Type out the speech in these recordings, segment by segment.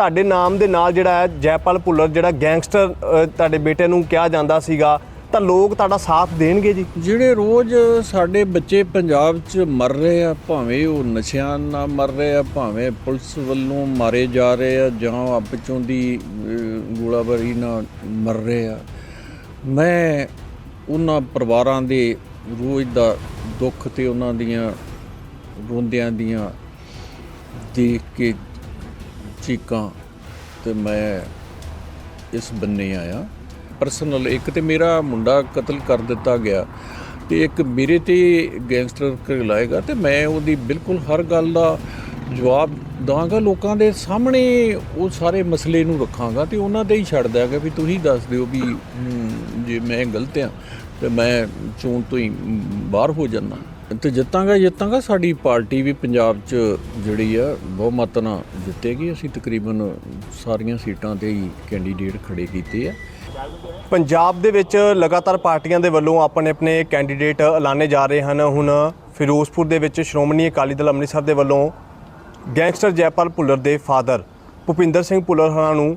ਤੁਹਾਡੇ ਨਾਮ ਦੇ ਨਾਲ ਜਿਹੜਾ ਹੈ ਜੈਪਾਲ ਭੁੱਲਰ, ਜਿਹੜਾ ਗੈਂਗਸਟਰ ਤੁਹਾਡੇ ਬੇਟੇ ਨੂੰ ਕਿਹਾ ਜਾਂਦਾ ਸੀਗਾ, ਤਾਂ ਲੋਕ ਤੁਹਾਡਾ ਸਾਥ ਦੇਣਗੇ ਜੀ? ਜਿਹੜੇ ਰੋਜ਼ ਸਾਡੇ ਬੱਚੇ ਪੰਜਾਬ 'ਚ ਮਰ ਰਹੇ ਆ, ਭਾਵੇਂ ਉਹ ਨਸ਼ਿਆਂ ਨਾਲ ਮਰ ਰਹੇ ਆ, ਭਾਵੇਂ ਪੁਲਿਸ ਵੱਲੋਂ ਮਾਰੇ ਜਾ ਰਹੇ ਆ, ਜਾਂ ਆਪਚੋਂ ਦੀ ਗੋਲਾਬਾਰੀ ਨਾਲ ਮਰ ਰਹੇ ਆ, ਮੈਂ ਉਹਨਾਂ ਪਰਿਵਾਰਾਂ ਦੇ ਰੋਜ਼ ਦਾ ਦੁੱਖ ਤੇ ਉਹਨਾਂ ਦੀਆਂ ਰੋਂਦਿਆਂ ਦੀਆਂ ਦੇਖ ਕੇ ਚੀਕਾਂ ਤੇ ਮੈਂ ਇਸ ਬੰਨੇ ਆਇਆ। ਪਰਸਨਲ ਇੱਕ ਤੇ ਮੇਰਾ ਮੁੰਡਾ ਕਤਲ ਕਰ ਦਿੱਤਾ ਗਿਆ ਤੇ ਇੱਕ ਮੇਰੇ ਤੇ ਗੈਂਗਸਟਰ ਕਹਿਲਾਏਗਾ ਤੇ ਮੈਂ ਉਹਦੀ ਬਿਲਕੁਲ ਹਰ ਗੱਲ ਦਾ ਜਵਾਬ ਦਾਂਗਾ ਲੋਕਾਂ ਦੇ ਸਾਹਮਣੇ ਉਹ ਸਾਰੇ ਮਸਲੇ ਨੂੰ ਰੱਖਾਂਗਾ ਤੇ ਉਹਨਾਂ ਤੇ ਹੀ ਛੱਡ ਦਿਆਂਗਾ ਵੀ ਤੁਸੀਂ ਦੱਸ ਦਿਓ ਵੀ ਜੇ ਮੈਂ ਗਲਤ ਆ ਤੇ ਮੈਂ ਚੋਣ ਤੋਂ ਹੀ ਬਾਹਰ ਹੋ ਜਾਣਾ ਤੇ ਜਿੱਤਾਂਗਾ ਜਿੱਤਾਂਗਾ, ਸਾਡੀ ਪਾਰਟੀ ਵੀ ਪੰਜਾਬ 'ਚ ਜਿਹੜੀ ਆ ਬਹੁਮਤ ਨਾਲ ਜਿੱਤੇਗੀ। ਅਸੀਂ ਤਕਰੀਬਨ ਸਾਰੀਆਂ ਸੀਟਾਂ ਤੇ ਹੀ ਕੈਂਡੀਡੇਟ ਖੜੇ ਕੀਤੇ ਆ। ਪੰਜਾਬ ਦੇ ਵਿੱਚ ਲਗਾਤਾਰ ਪਾਰਟੀਆਂ ਦੇ ਵੱਲੋਂ ਆਪਣੇ ਆਪਣੇ ਕੈਂਡੀਡੇਟ ਐਲਾਨੇ ਜਾ ਰਹੇ ਹਨ। ਹੁਣ ਫਿਰੋਜ਼ਪੁਰ ਦੇ ਵਿੱਚ ਸ਼੍ਰੋਮਣੀ ਅਕਾਲੀ ਦਲ ਅੰਮ੍ਰਿਤਸਰ ਦੇ ਵੱਲੋਂ ਗੈਂਗਸਟਰ ਜੈਪਾਲ ਭੁੱਲਰ ਦੇ ਫਾਦਰ ਭੁਪਿੰਦਰ ਸਿੰਘ ਭੁੱਲਰ ਹੋਣਾ ਨੂੰ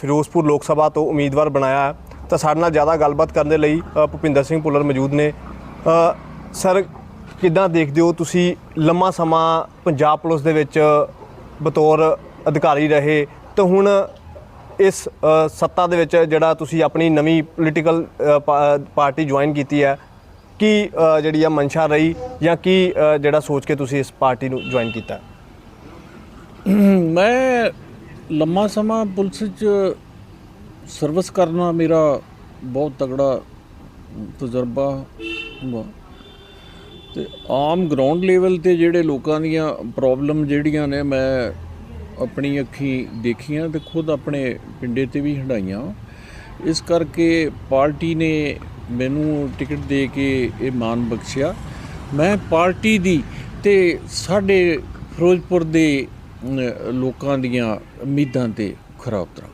ਫਿਰੋਜ਼ਪੁਰ ਲੋਕ ਸਭਾ ਤੋਂ ਉਮੀਦਵਾਰ ਬਣਾਇਆ। ਤਾਂ ਸਾਡੇ ਨਾਲ ਜ਼ਿਆਦਾ ਗੱਲਬਾਤ ਕਰਨ ਦੇ ਲਈ ਭੁਪਿੰਦਰ ਸਿੰਘ ਭੁੱਲਰ ਮੌਜੂਦ ਨੇ। ਸਰ ਕਿੱਦਾਂ ਦੇਖਦੇ ਹੋ ਤੁਸੀਂ ਲੰਮਾ ਸਮਾਂ ਪੰਜਾਬ ਪੁਲਿਸ ਦੇ ਵਿੱਚ ਬਤੌਰ ਅਧਿਕਾਰੀ ਰਹੇ? ਤਾਂ ਹੁਣ ਇਸ ਸੱਤਾ ਦੇ ਵਿੱਚ ਜਿਹੜਾ ਤੁਸੀਂ ਆਪਣੀ ਨਵੀਂ ਪੋਲੀਟੀਕਲ ਪਾਰਟੀ ਜੁਆਇਨ ਕੀਤੀ ਹੈ, ਕੀ ਜਿਹੜੀ ਆ ਮਨਸ਼ਾ ਰਹੀ ਜਾਂ ਕੀ ਜਿਹੜਾ ਸੋਚ ਕੇ ਤੁਸੀਂ ਇਸ ਪਾਰਟੀ ਨੂੰ ਜੁਆਇਨ ਕੀਤਾ? ਮੈਂ ਲੰਮਾ ਸਮਾਂ ਪੁਲਿਸ 'ਚ ਸਰਵਿਸ ਕਰਨਾ ਮੇਰਾ ਬਹੁਤ ਤਗੜਾ ਤਜਰਬਾ ਵਾ ਤੇ ਆਮ ਗਰਾਊਂਡ ਲੈਵਲ ਤੇ ਜਿਹੜੇ ਲੋਕਾਂ ਦੀਆਂ ਪ੍ਰੋਬਲਮ ਜਿਹੜੀਆਂ ਨੇ, ਮੈਂ ਆਪਣੀ ਅੱਖੀ ਦੇਖੀਆਂ ਤੇ ਖੁਦ ਆਪਣੇ ਪਿੰਡੇ ਤੇ ਵੀ ਹੰਡਾਈਆਂ ਇਸ ਕਰਕੇ ਪਾਰਟੀ ਨੇ ਮੈਨੂੰ ਟਿਕਟ ਦੇ ਕੇ ਇਹ ਮਾਨ ਬਖਸ਼ਿਆ। ਮੈਂ ਪਾਰਟੀ ਦੀ ਤੇ ਸਾਡੇ ਫਿਰੋਜ਼ਪੁਰ ਦੇ ਲੋਕਾਂ ਦੀਆਂ ਉਮੀਦਾਂ ਤੇ ਖਰਾ ਉਤਰਾਂ।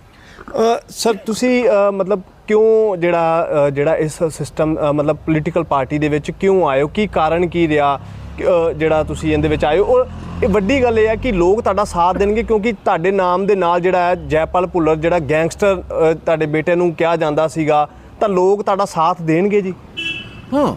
ਸਰ, ਤੁਸੀਂ ਮਤਲਬ ਕਿਉਂ ਜਿਹੜਾ ਜਿਹੜਾ ਇਸ ਸਿਸਟਮ ਮਤਲਬ ਪੋਲੀਟੀਕਲ ਪਾਰਟੀ ਦੇ ਵਿੱਚ ਕਿਉਂ ਆਇਓ ਕੀ ਕਾਰਨ ਕੀ ਰਿਹਾ? ਕਿ, ਜਿਹੜਾ ਤੁਸੀਂ ਇਹਦੇ ਵਿੱਚ ਆਇਓ ਔਰ ਇਹ ਵੱਡੀ ਗੱਲ ਇਹ ਹੈ ਕਿ ਲੋਕ ਤੁਹਾਡਾ ਸਾਥ ਦੇਣਗੇ ਕਿਉਂਕਿ ਤੁਹਾਡੇ ਨਾਮ ਦੇ ਨਾਲ ਜਿਹੜਾ ਹੈ ਜੈਪਾਲ ਭੁੱਲਰ ਜਿਹੜਾ ਗੈਂਗਸਟਰ ਤੁਹਾਡੇ ਬੇਟੇ ਨੂੰ ਕਿਹਾ ਜਾਂਦਾ ਸੀਗਾ ਤਾਂ ਲੋਕ ਤੁਹਾਡਾ ਸਾਥ ਦੇਣਗੇ ਜੀ? ਹਾਂ।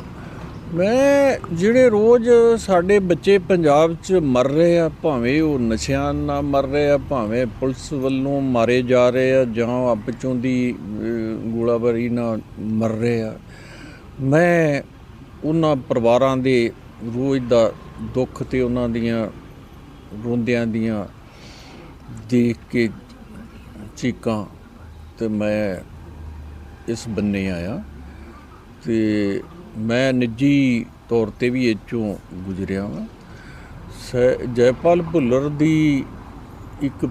ਮੈਂ ਜਿਹੜੇ ਰੋਜ਼ ਸਾਡੇ ਬੱਚੇ ਪੰਜਾਬ 'ਚ ਮਰ ਰਹੇ ਆ, ਭਾਵੇਂ ਉਹ ਨਸ਼ਿਆਂ ਨਾਲ ਮਰ ਰਹੇ ਆ, ਭਾਵੇਂ ਪੁਲਿਸ ਵੱਲੋਂ ਮਾਰੇ ਜਾ ਰਹੇ ਆ ਜਾਂ ਆਪਚੋਂ ਦੀ ਗੋਲਾਬਾਰੀ ਨਾਲ ਮਰ ਰਹੇ ਆ, ਮੈਂ ਉਹਨਾਂ ਪਰਿਵਾਰਾਂ ਦੇ ਰੋਜ਼ ਦਾ ਦੁੱਖ ਤੇ ਉਹਨਾਂ ਦੀਆਂ ਰੋਂਦਿਆਂ ਦੀਆਂ ਦੇਖ ਕੇ ਚੀਕਾਂ ਤੇ ਮੈਂ ਇਸ ਬੰਨੇ ਆਇਆ ਤੇ ਮੈਂ ਨਿੱਜੀ ਤੌਰ ਤੇ ਵੀ ਇਹ 'ਚੋਂ ਗੁਜ਼ਰਿਆ ਹਾਂ ਸੈ- ਜੈਪਾਲ ਭੁੱਲਰ ਦੀ ਇੱਕ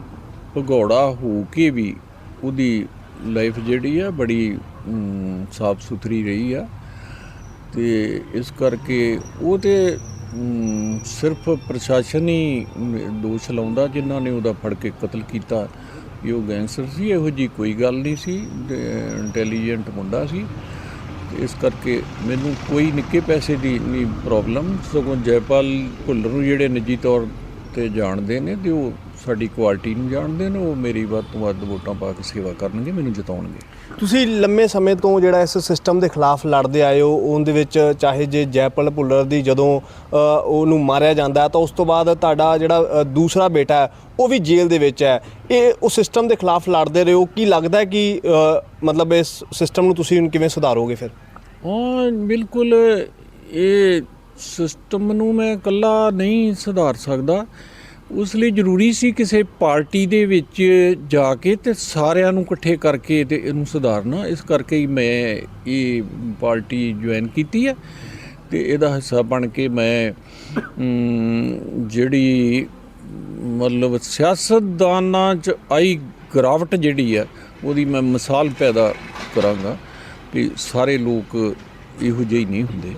ਭਗੌੜਾ ਹੋ ਕੇ ਵੀ ਉਹਦੀ ਲਾਈਫ ਜਿਹੜੀ ਆ ਬੜੀ ਸਾਫ਼ ਸੁਥਰੀ ਰਹੀ ਆ। ਤੇ ਇਸ ਕਰਕੇ ਉਹ ਤੇ ਸਿਰਫ ਪ੍ਰਸ਼ਾਸਨ ਹੀ ਦੋਸ਼ ਲਾਉਂਦਾ ਜਿਨ੍ਹਾਂ ਨੇ ਉਹਦਾ ਫੜ ਕੇ ਕਤਲ ਕੀਤਾ। ਵੀ ਉਹ ਗੈਂਗਸਟਰ ਸੀ, ਇਹੋ ਜੀ ਕੋਈ ਗੱਲ ਨਹੀਂ ਸੀ। ਇੰਟੈਲੀਜੈਂਟ ਮੁੰਡਾ ਸੀ। ਇਸ ਕਰਕੇ ਮੈਨੂੰ ਕੋਈ ਨਿੱਕੇ ਪੈਸੇ ਦੀ ਨਹੀਂ ਪ੍ਰੋਬਲਮ ਸਗੋਂ ਜੈਪਾਲ ਭੁੱਲਰ ਨੂੰ ਜਿਹੜੇ ਨਿੱਜੀ ਤੌਰ ਤੇ ਜਾਣਦੇ ਨੇ ਤੇ ਉਹ ਸਾਡੀ ਕੁਆਲਿਟੀ ਨੂੰ ਜਾਣਦੇ ਨੇ, ਉਹ ਮੇਰੀ ਵੱਧ ਤੋਂ ਵੱਧ ਵੋਟਾਂ ਪਾ ਕੇ ਸੇਵਾ ਕਰਨਗੇ, ਮੈਨੂੰ ਜਿਤਾਉਣਗੇ। ਤੁਸੀਂ ਲੰਮੇ ਸਮੇਂ ਤੋਂ ਜਿਹੜਾ ਇਸ ਸਿਸਟਮ ਦੇ ਖਿਲਾਫ ਲੜਦੇ ਆਏ ਹੋ, ਉਹਦੇ ਵਿੱਚ ਚਾਹੇ ਜੇ ਜੈਪਲ ਭੁੱਲਰ ਦੀ ਜਦੋਂ ਉਹਨੂੰ ਮਾਰਿਆ ਜਾਂਦਾ, ਤਾਂ ਉਸ ਤੋਂ ਬਾਅਦ ਤੁਹਾਡਾ ਜਿਹੜਾ ਦੂਸਰਾ ਬੇਟਾ ਉਹ ਵੀ ਜੇਲ੍ਹ ਦੇ ਵਿੱਚ ਹੈ। ਇਹ ਉਹ ਸਿਸਟਮ ਦੇ ਖਿਲਾਫ ਲੜਦੇ ਰਹੇ ਹੋ ਕੀ ਲੱਗਦਾ ਕਿ ਮਤਲਬ ਇਸ ਸਿਸਟਮ ਨੂੰ ਤੁਸੀਂ ਕਿਵੇਂ ਸੁਧਾਰੋਗੇ ਫਿਰ? ਹਾਂ, ਬਿਲਕੁਲ, ਇਹ ਸਿਸਟਮ ਨੂੰ ਮੈਂ ਇਕੱਲਾ ਨਹੀਂ ਸੁਧਾਰ ਸਕਦਾ। ਉਸ ਲਈ ਜ਼ਰੂਰੀ ਸੀ ਕਿਸੇ ਪਾਰਟੀ ਦੇ ਵਿੱਚ ਜਾ ਕੇ ਤੇ ਸਾਰਿਆਂ ਨੂੰ ਇਕੱਠੇ ਕਰਕੇ ਤੇ ਇਹਨੂੰ ਸੁਧਾਰਨਾ। ਇਸ ਕਰਕੇ ਹੀ ਮੈਂ ਇਹ ਪਾਰਟੀ ਜੁਆਇਨ ਕੀਤੀ ਹੈ ਤੇ ਇਹਦਾ ਹਿੱਸਾ ਬਣ ਕੇ ਮੈਂ ਜਿਹੜੀ, ਮਤਲਬ ਸਿਆਸਤਦਾਨਾਂ 'ਚ ਆਈ ਗਰਾਵਟ ਜਿਹੜੀ ਆ ਉਹਦੀ ਮੈਂ ਮਿਸਾਲ ਪੈਦਾ ਕਰਾਂਗਾ। ਕਿ ਸਾਰੇ ਲੋਕ ਇਹੋ ਜਿਹੇ ਨਹੀਂ ਹੁੰਦੇ।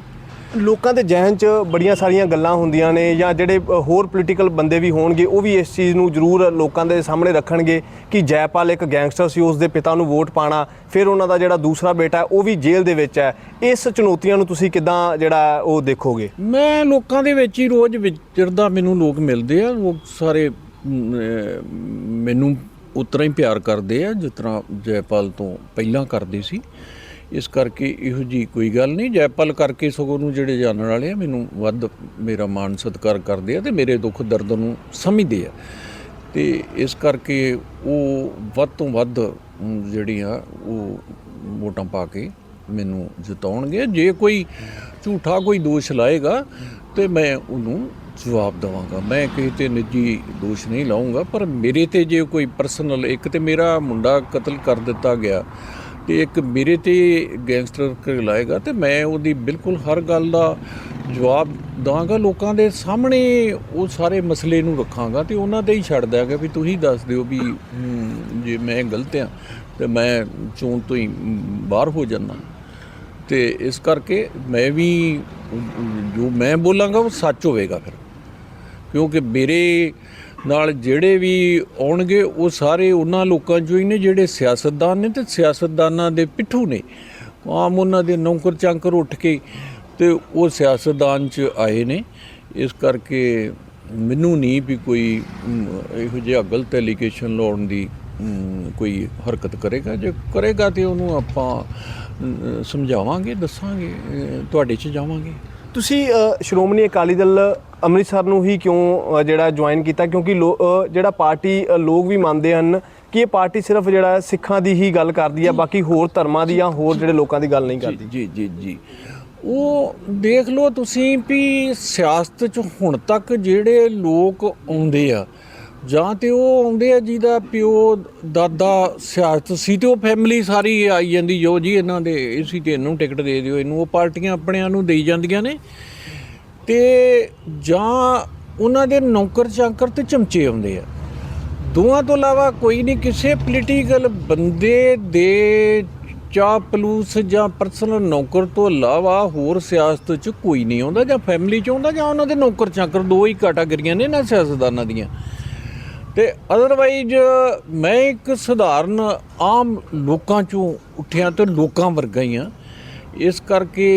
ਲੋਕਾਂ ਦੇ ਜ਼ਿਹਨ 'ਚ ਬੜੀਆਂ ਸਾਰੀਆਂ ਗੱਲਾਂ ਹੁੰਦੀਆਂ ਨੇ ਜਾਂ ਜਿਹੜੇ ਹੋਰ ਪੋਲੀਟੀਕਲ ਬੰਦੇ ਵੀ ਹੋਣਗੇ ਉਹ ਵੀ ਇਸ ਚੀਜ਼ ਨੂੰ ਜ਼ਰੂਰ ਲੋਕਾਂ ਦੇ ਸਾਹਮਣੇ ਰੱਖਣਗੇ ਕਿ ਜੈਪਾਲ ਇੱਕ ਗੈਂਗਸਟਰ ਸੀ ਉਸ ਦੇ ਪਿਤਾ ਨੂੰ ਵੋਟ ਪਾਣਾ ਫਿਰ ਉਹਨਾਂ ਦਾ ਜਿਹੜਾ ਦੂਸਰਾ ਬੇਟਾ ਹੈ, ਉਹ ਵੀ ਜੇਲ੍ਹ ਦੇ ਵਿੱਚ ਹੈ। ਇਸ ਚੁਣੌਤੀਆਂ ਨੂੰ ਤੁਸੀਂ ਕਿਦਾਂ ਜਿਹੜਾ ਉਹ ਦੇਖੋਗੇ? ਮੈਂ ਲੋਕਾਂ ਦੇ ਵਿੱਚ ਹੀ ਰੋਜ਼ ਵਿਚਰਦਾ ਮੈਨੂੰ ਲੋਕ ਮਿਲਦੇ ਆ ਲੋਕ ਸਾਰੇ ਮੈਨੂੰ ਉਤਰਾ ਹੀ ਪਿਆਰ ਕਰਦੇ ਆ ਜਿਸ ਤਰ੍ਹਾਂ ਜੈਪਾਲ ਤੋਂ ਪਹਿਲਾਂ ਕਰਦੇ ਸੀ। ਇਸ ਕਰਕੇ ਇਹੋ ਜੀ ਕੋਈ ਗੱਲ ਨਹੀਂ ਜੈਪਲ ਕਰਕੇ ਸਗੋਂ ਨੂੰ ਜਿਹੜੇ ਜਾਣਨ ਵਾਲੇ ਆ ਮੈਨੂੰ ਵੱਧ ਮੇਰਾ ਮਾਣ ਸਤਿਕਾਰ ਕਰਦੇ ਆ ਤੇ ਮੇਰੇ ਦੁੱਖ ਦਰਦ ਨੂੰ ਸਮਝਦੇ ਆ। ਤੇ ਇਸ ਕਰਕੇ ਉਹ ਵੱਧ ਤੋਂ ਵੱਧ ਅਮ, ਜਿਹੜੀਆਂ ਉਹ ਵੋਟਾਂ ਪਾ ਕੇ ਮੈਨੂੰ ਜਿਤਾਉਣਗੇ। ਜੇ ਕੋਈ ਝੂਠਾ ਕੋਈ ਦੋਸ਼ ਲਾਏਗਾ ਤੇ ਮੈਂ ਉਹਨੂੰ ਜਵਾਬ ਦਵਾਂਗਾ। ਮੈਂ ਕਿਸੇ ਤੇ ਨਿੱਜੀ ਦੋਸ਼ ਨਹੀਂ ਲਾਉਂਗਾ ਪਰ ਮੇਰੇ ਤੇ ਜੇ ਕੋਈ ਪਰਸਨਲ ਇੱਕ ਤੇ ਮੇਰਾ ਮੁੰਡਾ ਕਤਲ ਕਰ ਦਿੱਤਾ ਗਿਆ ਤੇ ਇੱਕ ਮੇਰੇ ਤੇ ਗੈਂਗਸਟਰ ਲਾਏਗਾ ਤੇ ਮੈਂ ਉਹਦੀ ਬਿਲਕੁਲ ਹਰ ਗੱਲ ਦਾ ਜਵਾਬ ਦਵਾਂਗਾ ਲੋਕਾਂ ਦੇ ਸਾਹਮਣੇ, ਉਹ ਸਾਰੇ ਮਸਲੇ ਨੂੰ ਰੱਖਾਂਗਾ ਤੇ ਉਹਨਾਂ ਤੇ ਹੀ ਛੱਡ ਦਿਆਂਗਾ ਵੀ ਤੁਸੀਂ ਦੱਸ ਦਿਓ ਵੀ ਜੇ ਮੈਂ ਗਲਤ ਆ ਤੇ ਮੈਂ ਚੋਣ ਤੋਂ ਹੀ ਬਾਹਰ ਹੋ ਜਾਣਾ ਤੇ ਇਸ ਕਰਕੇ ਮੈਂ ਵੀ, ਜੋ ਮੈਂ ਬੋਲਾਂਗਾ ਉਹ ਸੱਚ ਹੋਵੇਗਾ ਫਿਰ। ਕਿਉਂਕਿ ਮੇਰੇ ਨਾਲ ਜਿਹੜੇ ਵੀ ਆਉਣਗੇ, ਉਹ ਸਾਰੇ ਉਹਨਾਂ ਲੋਕਾਂ ਚੋਂ ਹੀ ਨੇ ਜਿਹੜੇ ਸਿਆਸਤਦਾਨ ਨੇ ਤੇ ਸਿਆਸਤਦਾਨਾਂ ਦੇ ਪਿੱਠੂ ਨੇ। ਆਮ ਉਹਨਾਂ ਦੇ ਨੌਕਰ ਚਾਂਕਰ ਉੱਠ ਕੇ ਤੇ ਉਹ ਸਿਆਸਤਦਾਨ ਚ ਆਏ ਨੇ। ਇਸ ਕਰਕੇ ਮੈਨੂੰ ਨਹੀਂ ਵੀ ਕੋਈ ਇਹੋ ਜਿਹਾ ਗਲਤ ਐਲੀਗੇਸ਼ਨ ਲਾਉਣ ਦੀ ਕੋਈ ਹਰਕਤ ਕਰੇਗਾ। ਜੇ ਕਰੇਗਾ ਤੇ ਉਹਨੂੰ ਆਪਾਂ ਸਮਝਾਵਾਂਗੇ, ਦੱਸਾਂਗੇ ਤੁਹਾਡੇ ਚ ਜਾਵਾਂਗੇ। ਤੁਸੀਂ ਸ਼੍ਰੋਮਣੀ ਅਕਾਲੀ ਦਲ ਅੰਮ੍ਰਿਤਸਰ ਨੂੰ ਹੀ ਕਿਉਂ ਜਿਹੜਾ ਜੁਆਇਨ ਕੀਤਾ? ਕਿਉਂਕਿ ਜਿਹੜਾ ਪਾਰਟੀ ਲੋਕ ਵੀ ਮੰਨਦੇ ਹਨ ਕਿ ਇਹ ਪਾਰਟੀ ਸਿਰਫ ਜਿਹੜਾ ਸਿੱਖਾਂ ਦੀ ਹੀ ਗੱਲ ਕਰਦੀ ਆ ਬਾਕੀ ਹੋਰ ਧਰਮਾਂ ਦੀ ਜਾਂ ਹੋਰ ਜਿਹੜੇ ਲੋਕਾਂ ਦੀ ਗੱਲ ਨਹੀਂ ਕਰਦੀ। ਜੀ ਜੀ ਜੀ ਉਹ ਦੇਖ ਲਓ ਤੁਸੀਂ ਵੀ ਸਿਆਸਤ 'ਚ ਹੁਣ ਤੱਕ ਜਿਹੜੇ ਲੋਕ ਆਉਂਦੇ ਆ ਜਾਂ ਤੇ ਉਹ ਆਉਂਦੇ ਆ ਜਿਹਦਾ ਪਿਓ ਦਾਦਾ ਸਿਆਸਤ ਸੀ ਤੇ ਉਹ ਫੈਮਿਲੀ ਸਾਰੀ ਆਈ ਜਾਂਦੀ ਜੋ ਜੀ ਇਹਨਾਂ ਦੇ ਇਸੀ ਤੇ ਇਹਨੂੰ ਟਿਕਟ ਦੇ ਦਿਓ ਇਹਨੂੰ ਉਹ ਪਾਰਟੀਆਂ ਆਪਣਿਆਂ ਨੂੰ ਦੇਈ ਜਾਂਦੀਆਂ ਨੇ। ਤੇ ਜਾਂ ਉਹਨਾਂ ਦੇ ਨੌਕਰ ਚਾਕਰ ਤੇ ਚਮਚੇ ਆਉਂਦੇ ਆ। ਦੋਵਾਂ ਤੋਂ ਇਲਾਵਾ ਕੋਈ ਨਹੀਂ, ਕਿਸੇ ਪੋਲੀਟੀਕਲ ਬੰਦੇ ਦੇ ਚਾਹ ਪਲੂਸ ਜਾਂ ਪਰਸਨਲ ਨੌਕਰ ਤੋਂ ਇਲਾਵਾ ਹੋਰ ਸਿਆਸਤ 'ਚ ਕੋਈ ਨਹੀਂ ਆਉਂਦਾ, ਜਾਂ ਫੈਮਿਲੀ 'ਚ ਆਉਂਦਾ, ਜਾਂ ਉਹਨਾਂ ਦੇ ਨੌਕਰ ਚਾਕਰ ਦੋ ਹੀ ਕੈਟਾਗਰੀਆਂ ਨੇ ਨਾ ਸਿਆਸਤਦਾਨਾਂ ਦੀਆਂ। ਤੇ ਅਦਰਵਾਈਜ਼ ਮੈਂ ਇੱਕ ਸਧਾਰਨ ਆਮ ਲੋਕਾਂ ਚੋਂ ਉੱਠਿਆ ਤੇ ਲੋਕਾਂ ਵਰਗਾ ਹੀ ਆ। ਇਸ ਕਰਕੇ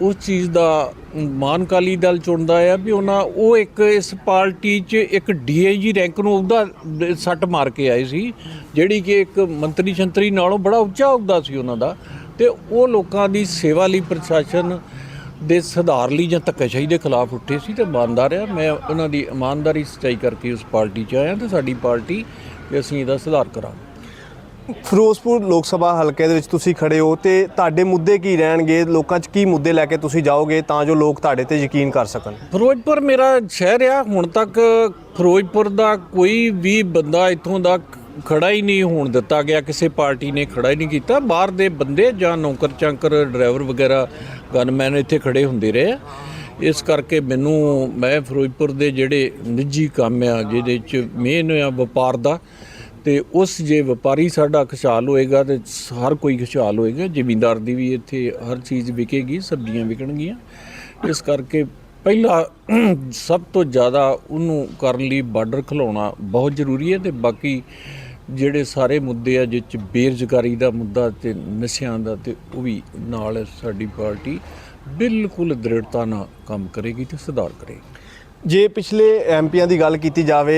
ਉਸ ਚੀਜ਼ ਦਾ ਮਾਨ ਕਾਲੀ ਦਲ ਚੁਣਦਾ ਆ ਵੀ ਉਹਨਾਂ ਉਹ ਇੱਕ ਇਸ ਪਾਰਟੀ 'ਚ ਇੱਕ ਡੀਆਈਜੀ ਰੈਂਕ ਨੂੰ ਉਹਦਾ ਸੱਟ ਮਾਰ ਕੇ ਆਏ ਸੀ, ਜਿਹੜੀ ਕਿ ਇੱਕ ਮੰਤਰੀ ਸ਼ੰਤਰੀ ਨਾਲੋਂ ਬੜਾ ਉੱਚਾ ਅਹੁਦਾ ਸੀ ਉਹਨਾਂ ਦਾ ਤੇ ਉਹ ਲੋਕਾਂ ਦੀ ਸੇਵਾ ਲਈ ਪ੍ਰਸ਼ਾਸਨ ਦੇ ਸੁਧਾਰ ਲਈ ਜਾਂ ਧੱਕਾਸ਼ਾਹੀ ਦੇ ਖਿਲਾਫ ਉੱਠੇ ਸੀ ਤੇ ਇਮਾਨਦਾਰ ਆ ਮੈਂ ਉਹਨਾਂ ਦੀ ਇਮਾਨਦਾਰੀ ਸਚਾਈ ਕਰਕੇ ਉਸ ਪਾਰਟੀ 'ਚ ਆਇਆ ਤੇ ਸਾਡੀ ਪਾਰਟੀ ਤੇ ਅਸੀਂ ਇਹਦਾ ਸੁਧਾਰ ਕਰਾਂਗੇ। ਫਿਰੋਜ਼ਪੁਰ ਲੋਕ ਸਭਾ ਹਲਕੇ ਦੇ ਵਿੱਚ ਤੁਸੀਂ ਖੜੇ ਹੋ ਤੇ ਤੁਹਾਡੇ ਮੁੱਦੇ ਕੀ ਰਹਿਣਗੇ? ਲੋਕਾਂ 'ਚ ਕੀ ਮੁੱਦੇ ਲੈ ਕੇ ਤੁਸੀਂ ਜਾਓਗੇ ਤਾਂ ਜੋ ਲੋਕ ਤੁਹਾਡੇ ਤੇ ਯਕੀਨ ਕਰ ਸਕਣ? ਫਿਰੋਜ਼ਪੁਰ ਮੇਰਾ ਸ਼ਹਿਰ ਆ, ਹੁਣ ਤੱਕ ਫਿਰੋਜ਼ਪੁਰ ਦਾ ਕੋਈ ਵੀ ਬੰਦਾ ਇੱਥੋਂ ਦਾ ਖੜਾ ਹੀ ਨਹੀਂ ਹੋਣ ਦਿੱਤਾ ਗਿਆ, ਕਿਸੇ ਪਾਰਟੀ ਨੇ ਖੜਾ ਹੀ ਨਹੀਂ ਕੀਤਾ। ਬਾਹਰ ਦੇ ਬੰਦੇ ਜਾਂ ਨੌਕਰ ਚਾਂਕਰ, ਡਰਾਈਵਰ ਵਗੈਰਾ, ਗਨਮੈਨ ਇੱਥੇ ਖੜੇ ਹੁੰਦੇ ਰਹੇ ਆ। ਇਸ ਕਰਕੇ ਮੈਨੂੰ, ਮੈਂ ਫਿਰੋਜ਼ਪੁਰ ਦੇ ਜਿਹੜੇ ਨਿੱਜੀ ਕੰਮ ਆ, ਜਿਹਦੇ ਚ ਮੇਨ ਆ ਵਪਾਰ ਦਾ ਤੇ ਉਸ ਜੇ ਵਪਾਰੀ ਸਾਡਾ ਖੁਸ਼ਹਾਲ ਹੋਏਗਾ ਤੇ ਹਰ ਕੋਈ ਖੁਸ਼ਹਾਲ ਹੋਏਗਾ, ਜ਼ਿਮੀਂਦਾਰ ਦੀ ਵੀ ਇੱਥੇ ਹਰ ਚੀਜ਼ ਵਿਕੇਗੀ, ਸਬਜ਼ੀਆਂ ਵਿਕਣਗੀਆਂ। ਇਸ ਕਰਕੇ ਪਹਿਲਾ ਸਭ ਤੋਂ ਜ਼ਿਆਦਾ ਉਹਨੂੰ ਕਰਨ ਲਈ ਬਾਰਡਰ ਖਲਾਉਣਾ ਬਹੁਤ ਜ਼ਰੂਰੀ ਹੈ ਤੇ ਬਾਕੀ ਜਿਹੜੇ ਸਾਰੇ ਮੁੱਦੇ ਆ ਜਿਸ 'ਚ ਬੇਰੁਜ਼ਗਾਰੀ ਦਾ ਮੁੱਦਾ ਤੇ ਨਸ਼ਿਆਂ ਦਾ ਤੇ ਉਹ ਵੀ ਨਾਲ ਸਾਡੀ ਪਾਰਟੀ ਬਿਲਕੁਲ ਦ੍ਰਿੜਤਾ ਨਾਲ ਕੰਮ ਕਰੇਗੀ ਤੇ ਸੁਧਾਰ ਕਰੇਗੀ। ਜੇ ਪਿਛਲੇ ਐਮਪੀਆਂ ਦੀ ਗੱਲ ਕੀਤੀ ਜਾਵੇ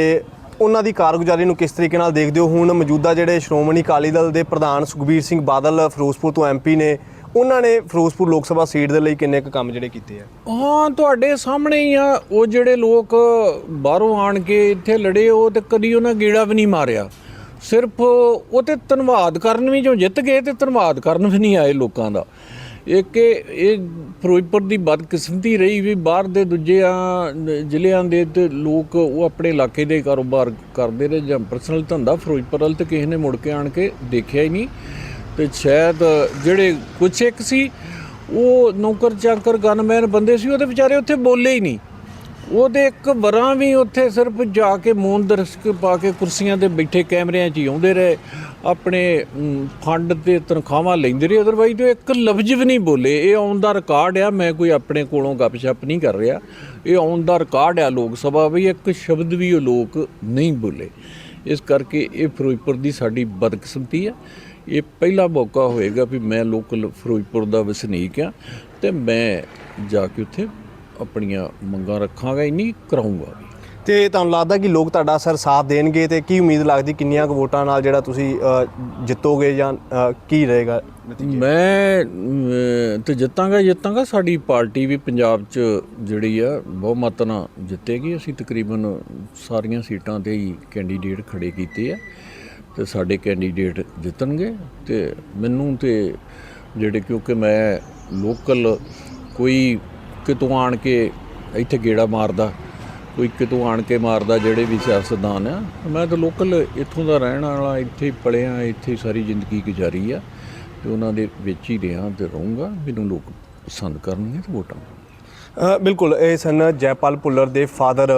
ਉਹਨਾਂ ਦੀ ਕਾਰਗੁਜ਼ਾਰੀ ਨੂੰ ਕਿਸ ਤਰੀਕੇ ਨਾਲ ਦੇਖਦੇ ਹੋ? ਹੁਣ ਮੌਜੂਦਾ ਜਿਹੜੇ ਸ਼੍ਰੋਮਣੀ ਅਕਾਲੀ ਦਲ ਦੇ ਪ੍ਰਧਾਨ ਸੁਖਬੀਰ ਸਿੰਘ ਬਾਦਲ ਫਿਰੋਜ਼ਪੁਰ ਤੋਂ ਐਮਪੀ ਨੇ, ਉਹਨਾਂ ਨੇ ਫਿਰੋਜ਼ਪੁਰ ਲੋਕ ਸਭਾ ਸੀਟ ਦੇ ਲਈ ਕਿੰਨੇ ਕੁ ਕੰਮ ਜਿਹੜੇ ਕੀਤੇ ਆ? ਹਾਂ, ਤੁਹਾਡੇ ਸਾਹਮਣੇ ਹੀ ਆ, ਉਹ ਜਿਹੜੇ ਲੋਕ ਬਾਹਰੋਂ ਆਣ ਕੇ ਇੱਥੇ ਲੜੇ, ਉਹ ਤੇ ਕਦੀ ਉਹਨਾਂ ਗੇੜਾ ਵੀ ਨਹੀਂ ਮਾਰਿਆ। ਸਿਰਫ ਉਹ ਤੇ ਧੰਨਵਾਦ ਕਰਨ ਵੀ, ਜੋ ਜਿੱਤ ਗਏ ਤੇ ਧੰਨਵਾਦ ਕਰਨ ਵੀ ਨਹੀਂ ਆਏ ਲੋਕਾਂ ਦਾ। ਇੱਕ ਇਹ ਇਹ ਫਿਰੋਜ਼ਪੁਰ ਦੀ ਬਦਕਿਸਮਤੀ ਰਹੀ ਵੀ ਬਾਹਰ ਦੇ ਦੂਜਿਆਂ ਜ਼ਿਲ੍ਹਿਆਂ ਦੇ ਤੇ ਲੋਕ ਉਹ ਆਪਣੇ ਇਲਾਕੇ ਦੇ ਕਾਰੋਬਾਰ ਕਰਦੇ ਰਹੇ ਜਾਂ ਪਰਸਨਲ ਧੰਦਾ ਫਿਰੋਜ਼ਪੁਰ ਵੱਲ ਤੇ ਕਿਸੇ ਨੇ ਮੁੜ ਕੇ ਆਣ ਕੇ ਦੇਖਿਆ ਹੀ ਨਹੀਂ। ਤੇ ਸ਼ਾਇਦ ਜਿਹੜੇ ਕੁਛ ਇੱਕ ਸੀ, ਉਹ ਨੌਕਰ ਚਾਕਰ ਗਨਮੈਨ ਬੰਦੇ ਸੀ ਉਹਦੇ ਵਿਚਾਰੇ ਉੱਥੇ ਬੋਲੇ ਹੀ ਨਹੀਂ। ਉਹਦੇ ਇੱਕ ਵਰਾਂ ਵੀ ਉੱਥੇ ਸਿਰਫ ਜਾ ਕੇ ਮੂਨ ਦਰਸ਼ਕ ਪਾ ਕੇ ਕੁਰਸੀਆਂ ਤੇ ਬੈਠੇ ਕੈਮਰਿਆਂ 'ਚ ਹੀ ਆਉਂਦੇ ਰਹੇ, ਆਪਣੇ ਫੰਡ ਤੇ ਤਨਖਾਹਾਂ ਲੈਂਦੇ ਰਹੇ। ਅਦਰਵਾਈਜ਼ ਉਹ ਇੱਕ ਲਫ਼ਜ਼ ਵੀ ਨਹੀਂ ਬੋਲੇ। ਇਹ ਆਉਣ ਦਾ ਰਿਕਾਰਡ ਆ, ਮੈਂ ਕੋਈ ਆਪਣੇ ਕੋਲੋਂ ਗੱਪਸ਼ਪ ਨਹੀਂ ਕਰ ਰਿਹਾ। ਇਹ ਆਉਣ ਦਾ ਰਿਕਾਰਡ ਆ ਲੋਕ ਸਭਾ ਵੀ, ਇੱਕ ਸ਼ਬਦ ਵੀ ਉਹ ਲੋਕ ਨਹੀਂ ਬੋਲੇ। ਇਸ ਕਰਕੇ ਇਹ ਫਿਰੋਜ਼ਪੁਰ ਦੀ ਸਾਡੀ ਬਦਕਿਸਮਤੀ ਆ। ਇਹ ਪਹਿਲਾ ਮੌਕਾ ਹੋਏਗਾ ਵੀ ਮੈਂ ਲੋਕਲ ਫਿਰੋਜ਼ਪੁਰ ਦਾ ਵਸਨੀਕ ਆ ਤੇ ਮੈਂ ਜਾ ਕੇ ਉੱਥੇ ਆਪਣੀਆਂ ਮੰਗਾਂ ਰੱਖਾਂਗਾ ਨਹੀਂ ਕਰਾਉਂਗਾ ਤੇ ਤੁਹਾਨੂੰ ਲੱਗਦਾ ਕਿ ਲੋਕ ਤੁਹਾਡਾ ਅਸਰ ਸਾਥ ਦੇਣਗੇ ਤੇ ਕੀ ਉਮੀਦ ਲੱਗਦੀ ਕਿੰਨੀਆਂ ਕੁ ਵੋਟਾਂ ਨਾਲ ਜਿਹੜਾ ਤੁਸੀਂ ਜਿੱਤੋਗੇ ਜਾਂ ਕੀ ਰਹੇਗਾ ਮੈਂ ਤੇ ਜਿੱਤਾਂਗਾ ਜਿੱਤਾਂਗਾ ਸਾਡੀ ਪਾਰਟੀ ਵੀ ਪੰਜਾਬ 'ਚ ਜਿਹੜੀ ਆ ਬਹੁਮਤ ਨਾਲ ਜਿੱਤੇਗੀ। ਅਸੀਂ ਤਕਰੀਬਨ ਸਾਰੀਆਂ ਸੀਟਾਂ ਤੇ ਹੀ ਕੈਂਡੀਡੇਟ ਖੜੇ ਕੀਤੇ ਆ ਤੇ ਸਾਡੇ ਕੈਂਡੀਡੇਟ ਜਿੱਤਣਗੇ ਤੇ ਮੈਨੂੰ ਤੇ ਜਿਹੜੇ ਕਿਉਂਕਿ ਮੈਂ ਲੋਕਲ ਕੋਈ ਕਿਤੋਂ ਆਣ ਕੇ ਇੱਥੇ ਗੇੜਾ ਮਾਰਦਾ, ਕੋਈ ਕਿਤੋਂ ਆਣ ਕੇ ਮਾਰਦਾ ਜਿਹੜੇ ਵੀ ਸਿਆਸਤਦਾਨ ਆ, ਮੈਂ ਤਾਂ ਲੋਕਲ ਇੱਥੋਂ ਦਾ ਰਹਿਣ ਵਾਲਾ, ਇੱਥੇ ਹੀ ਪਲਿਆ ਇੱਥੇ ਸਾਰੀ ਜ਼ਿੰਦਗੀ ਗੁਜ਼ਾਰੀ ਆ, ਤੇ ਉਹਨਾਂ ਦੇ ਵਿੱਚ ਹੀ ਰਿਹਾ ਤੇ ਰਹੂੰਗਾ, ਮੈਨੂੰ ਲੋਕ ਪਸੰਦ ਕਰਨਗੇ ਤੇ ਵੋਟਾਂ ਬਿਲਕੁਲ, ਇਹ ਸਨ ਜੈਪਾਲ ਭੁੱਲਰ ਦੇ ਫਾਦਰ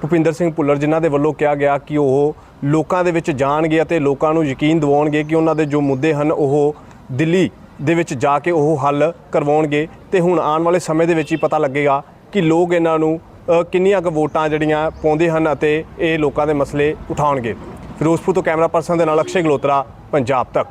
ਭੁਪਿੰਦਰ ਸਿੰਘ ਭੁੱਲਰ ਜਿਨ੍ਹਾਂ ਦੇ ਵੱਲੋਂ ਕਿਹਾ ਗਿਆ ਕਿ ਉਹ ਲੋਕਾਂ ਦੇ ਵਿੱਚ ਜਾਣਗੇ ਅਤੇ ਲੋਕਾਂ ਨੂੰ ਯਕੀਨ ਦਿਵਾਉਣਗੇ ਕਿ ਉਹਨਾਂ ਦੇ ਜੋ ਮੁੱਦੇ ਹਨ, ਉਹ ਦਿੱਲੀ ਦੇ ਵਿੱਚ ਜਾ ਕੇ ਉਹ ਹੱਲ ਕਰਵਾਉਣਗੇ ਤੇ ਹੁਣ ਆਉਣ ਵਾਲੇ ਸਮੇਂ ਦੇ ਵਿੱਚ ਹੀ ਪਤਾ ਲੱਗੇਗਾ ਕਿ ਲੋਕ ਇਹਨਾਂ ਨੂੰ ਕਿੰਨੀਆਂ ਕੁ ਵੋਟਾਂ ਜਿਹੜੀਆਂ ਪਾਉਂਦੇ ਹਨ ਅਤੇ ਇਹ ਲੋਕਾਂ ਦੇ ਮਸਲੇ ਉਠਾਉਣਗੇ। ਫਿਰੋਜ਼ਪੁਰ ਤੋਂ ਕੈਮਰਾ ਪਰਸਨ ਦੇ ਨਾਲ ਅਕਸ਼ੇ ਗਲੋਤਰਾ, ਪੰਜਾਬ ਤੱਕ।